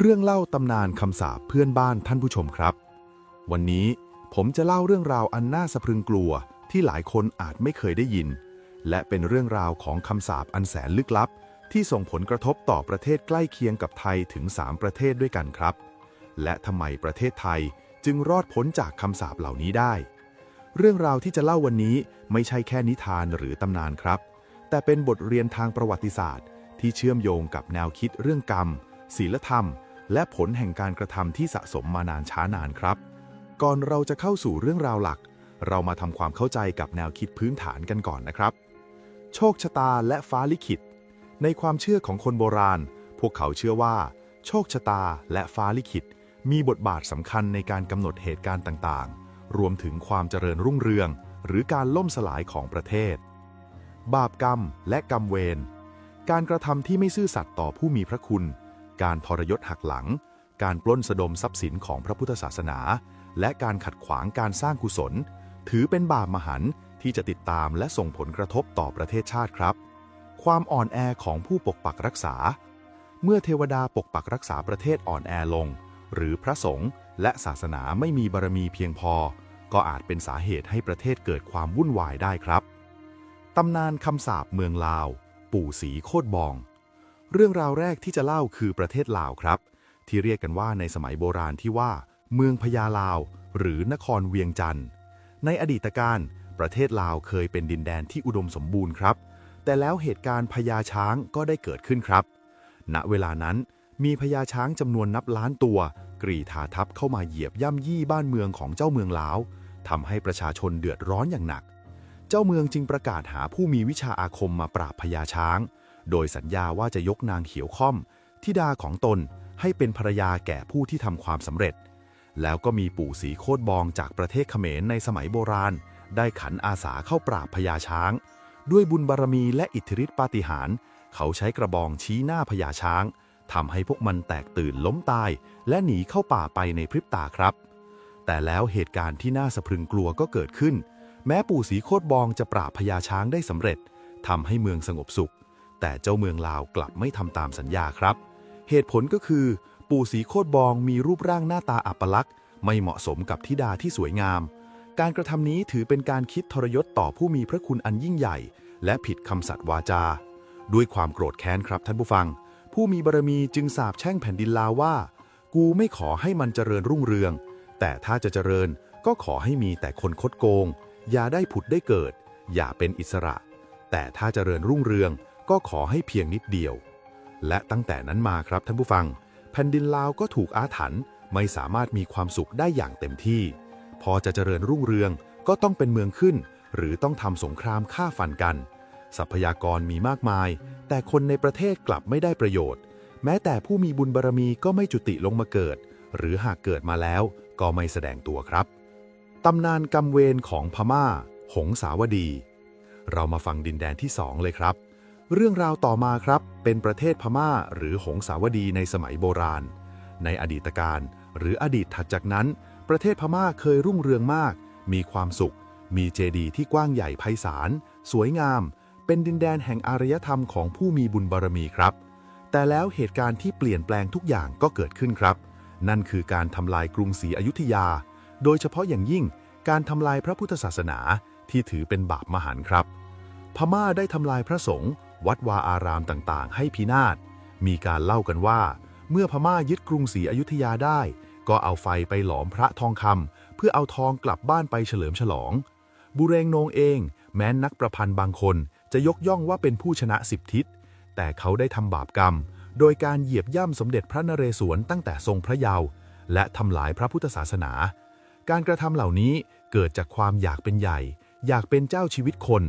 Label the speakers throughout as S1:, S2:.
S1: เรื่องเล่าตำนานคำสาปเพื่อนบ้านท่านผู้ชมครับ วันนี้ผมจะเล่าเรื่องราวอันน่าสะพรึงกลัวที่หลายคนอาจไม่เคยได้ยิน และเป็นเรื่องราวของคำสาปอันแสนลึกลับ ที่ส่งผลกระทบต่อประเทศใกล้เคียงกับไทยถึง 3 ประเทศด้วยกันครับ และทำไมประเทศไทยจึงรอดพ้นจากคำสาปเหล่านี้ได้ เรื่องราวที่จะเล่าวันนี้ไม่ใช่แค่นิทานหรือตำนานครับ แต่เป็นบทเรียนทางประวัติศาสตร์ ที่เชื่อมโยงกับแนวคิดเรื่องกรรม ศีลธรรม และผลแห่งการกระทำที่สะสมมานานช้านานครับ ก่อนเราจะเข้าสู่เรื่องราวหลัก เรามาทำความเข้าใจกับแนวคิดพื้นฐานกันก่อนนะครับ โชคชะตาและฟ้าลิขิต ในความเชื่อของคนโบราณ พวกเขาเชื่อว่า โชคชะตาและฟ้าลิขิต มีบทบาทสำคัญในการกำหนดเหตุการณ์ต่างๆ รวมถึงความเจริญรุ่งเรือง หรือการล่มสลายของประเทศ บาปกรรมและกรรมเวรการกระทำที่ไม่ซื่อสัตย์ต่อผู้มีพระคุณ การทรยศหักหลัง การปล้นสะดมทรัพย์สินของพระพุทธศาสนา และการขัดขวางการสร้างกุศล ถือเป็นบาปมหันต์ที่จะติดตามและส่งผลกระทบต่อประเทศชาติครับ ความอ่อนแอของผู้ปกปักรักษา เมื่อเทวดาปกปักรักษาประเทศอ่อนแอลง หรือพระสงฆ์และศาสนาไม่มีบารมีเพียงพอ ก็อาจเป็นสาเหตุให้ประเทศเกิดความวุ่นวายได้ครับ ตำนานคำสาปเมืองลาว ปู่ศรีโคตรบอง เรื่องราวแรกที่จะเล่าคือประเทศลาวครับ ที่เรียกกันว่าในสมัยโบราณที่ว่า เมืองพญาลาว หรือนครเวียงจันทร์ในอดีตการประเทศลาวเคยเป็นดินแดนที่อุดมสมบูรณ์ครับ แต่แล้วเหตุการณ์พญาช้างก็ได้เกิดขึ้นครับ ณเวลานั้นมีพญาช้างจำนวนนับล้านตัว กรีธาทัพเข้ามาเหยียบย่ำยี่บ้านเมืองของเจ้าเมืองลาวทำให้ประชาชนเดือดร้อนอย่างหนัก เจ้าเมืองจึงประกาศหาผู้มีวิชาอาคมมาปราบพญาช้าง โดยสัญญาว่าจะยกนางเขียวค่อมทิดาของตนให้เป็นภรรยาแก่ผู้ที่ทำความสำเร็จ แล้วก็มีปู่ศรีโคตรบองจากประเทศเขมรในสมัยโบราณ ได้ขันอาสาเข้าปราบพญาช้าง ด้วยบุญบารมีและอิทธิฤทธิปาฏิหาริย์เขาใช้กระบองชี้หน้าพญาช้างทำให้พวกมันแตกตื่นล้มตาย และหนีเข้าป่าไปในพริบตาครับ แต่แล้วเหตุการณ์ที่น่าสะพรึงกลัวก็เกิดขึ้น แม้ปู่ศรีโคตรบองจะปราบพญาช้างได้สำเร็จทำให้เมืองสงบสุข แต่เจ้าเมืองลาวกลับไม่ทำตามสัญญาครับ เหตุผลก็คือ ปู่ศรีโคตรบองมีรูปร่างหน้าตาอัปลักษณ์ไม่เหมาะสมกับธิดาที่สวยงาม การกระทำนี้ถือเป็นการคิดทรยศต่อผู้มีพระคุณอันยิ่งใหญ่ และผิดคำสัตย์วาจา ด้วยความโกรธแค้นครับท่านผู้ฟัง ผู้มีบารมีจึงสาปแช่งแผ่นดินลาวว่า กูไม่ขอให้มันเจริญรุ่งเรือง แต่ถ้าจะเจริญก็ขอให้มีแต่คนคดโกง อย่าได้ผุดได้เกิด อย่าเป็นอิสระ แต่ถ้าเจริญรุ่งเรือง ก็ขอให้เพียงนิดเดียว และตั้งแต่นั้นมาครับท่านผู้ฟัง แผ่นดินลาวก็ถูกอาถรรพ์ไม่สามารถมีความสุขได้อย่างเต็มที่ พอจะเจริญรุ่งเรืองก็ต้องเป็นเมืองขึ้น หรือต้องทำสงครามฆ่าฟันกัน ทรัพยากรมีมากมาย แต่คนในประเทศกลับไม่ได้ประโยชน์ แม้แต่ผู้มีบุญบารมีก็ไม่จุติลงมาเกิด หรือหากเกิดมาแล้วก็ไม่แสดงตัวครับตำนานกำเวรของพม่า หงสาวดี เรามาฟังดินแดนที่สองเลยครับ เรื่องราวต่อมาครับ เป็นประเทศพม่าหรือหงสาวดีในสมัยโบราณ ในอดีตการหรืออดีตถัดจากนั้น ประเทศพม่าเคยรุ่งเรืองมาก มีความสุข มีเจดีย์ที่กว้างใหญ่ไพศาล สวยงาม เป็นดินแดนแห่งอารยธรรมของผู้มีบุญบารมีครับ แต่แล้วเหตุการณ์ที่เปลี่ยนแปลงทุกอย่างก็เกิดขึ้นครับ นั่นคือการทำลายกรุงศรีอยุธยา โดยเฉพาะอย่างยิ่งการทำลายพระพุทธศาสนาที่ถือเป็นบาปมหันต์ครับ พม่าได้ทำลายพระสงฆ์ วัดวาอารามต่างๆ ให้พินาศ มีการเล่ากันว่า เมื่อพม่ายึดกรุงศรีอยุธยาได้ ก็เอาไฟไปหลอมพระทองคำเพื่อเอาทองกลับบ้านไปเฉลิมฉลอง บุเรงนงเอง แม้นนักประพันธ์บางคนจะยกย่องว่าเป็นผู้ชนะสิบทิศ แต่เขาได้ทำบาปกรรม โดยการเหยียบย่ำสมเด็จพระนเรศวรตั้งแต่ทรงพระเยาว์และทำลายพระพุทธศาสนา การกระทำเหล่านี้เกิดจากความอยากเป็นใหญ่ อยากเป็นเจ้าชีวิตคน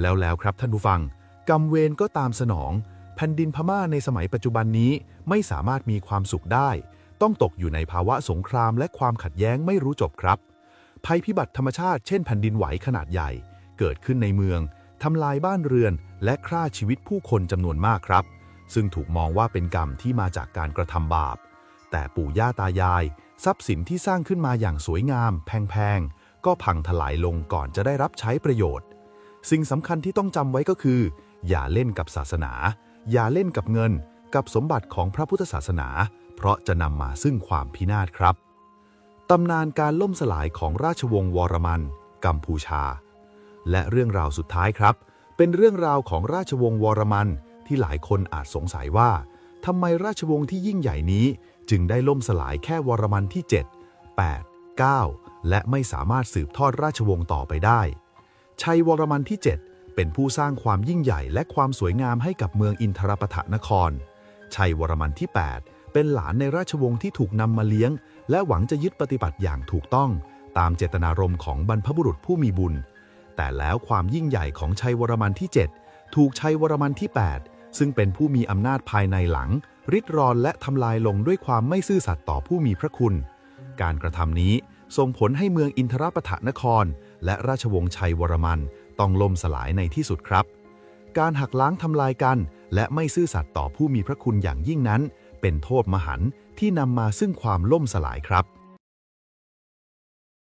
S1: แล้วแล้วครับท่านผู้ฟัง กรรมเวรก็ตามสนอง แผ่นดินพม่าในสมัยปัจจุบันนี้ไม่สามารถมีความสุขได้ ต้องตกอยู่ในภาวะสงครามและความขัดแย้งไม่รู้จบครับ ภัยพิบัติธรรมชาติเช่นแผ่นดินไหวขนาดใหญ่ เกิดขึ้นในเมืองทำลายบ้านเรือน และฆ่าชีวิตผู้คนจำนวนมากครับ ซึ่งถูกมองว่าเป็นกรรมที่มาจากการกระทำบาป แต่ปู่ย่าตายาย ทรัพย์สินที่สร้างขึ้นมาอย่างสวยงาม แพงๆก็พังทลายลงก่อนจะได้รับใช้ประโยชน์ สิ่งสำคัญที่ต้องจำไว้ก็คือ อย่าเล่นกับศาสนา อย่าเล่นกับเงิน กับสมบัติของพระพุทธศาสนา เพราะจะนำมาซึ่งความพินาศครับ ตำนานการล่มสลายของราชวงศ์วรมัน กัมพูชา และเรื่องราวสุดท้ายครับ เป็นเรื่องราวของราชวงศ์วรมันที่หลายคนอาจสงสัยว่าทำไมราชวงศ์ที่ยิ่งใหญ่นี้ จึงได้ล่มสลายแค่วรมันที่ 7 8 9 และไม่สามารถสืบทอดราชวงศ์ต่อไปได้ ชัยวรมันที่ 7 เป็นผู้สร้างความยิ่งใหญ่และความสวยงามให้กับเมืองอินทรปฐนคร ชัยวรมันที่ 8 เป็นหลานในราชวงศ์ที่ถูกนำมาเลี้ยง และหวังจะยึดปฏิบัติอย่างถูกต้อง ตามเจตนารมณ์ของบรรพบุรุษผู้มีบุญ แต่แล้วความยิ่งใหญ่ของชัยวรมันที่ 7 ถูกชัยวรมันที่ 8 ซึ่งเป็นผู้มีอำนาจภายในหลัง ริดรอนและทำลายลงด้วยความไม่ซื่อสัตย์ต่อผู้มีพระคุณ การกระทำนี้ส่งผลให้เมืองอินทรปฐนคร และราชวงศ์ชัยวรมัน ต้องล่มสลายในที่สุดครับ การหักล้างทำลายกัน และไม่ซื่อสัตย์ต่อผู้มีพระคุณอย่างยิ่งนั้น เป็นโทษมหันต์ที่นำมาซึ่งความล่มสลายครับ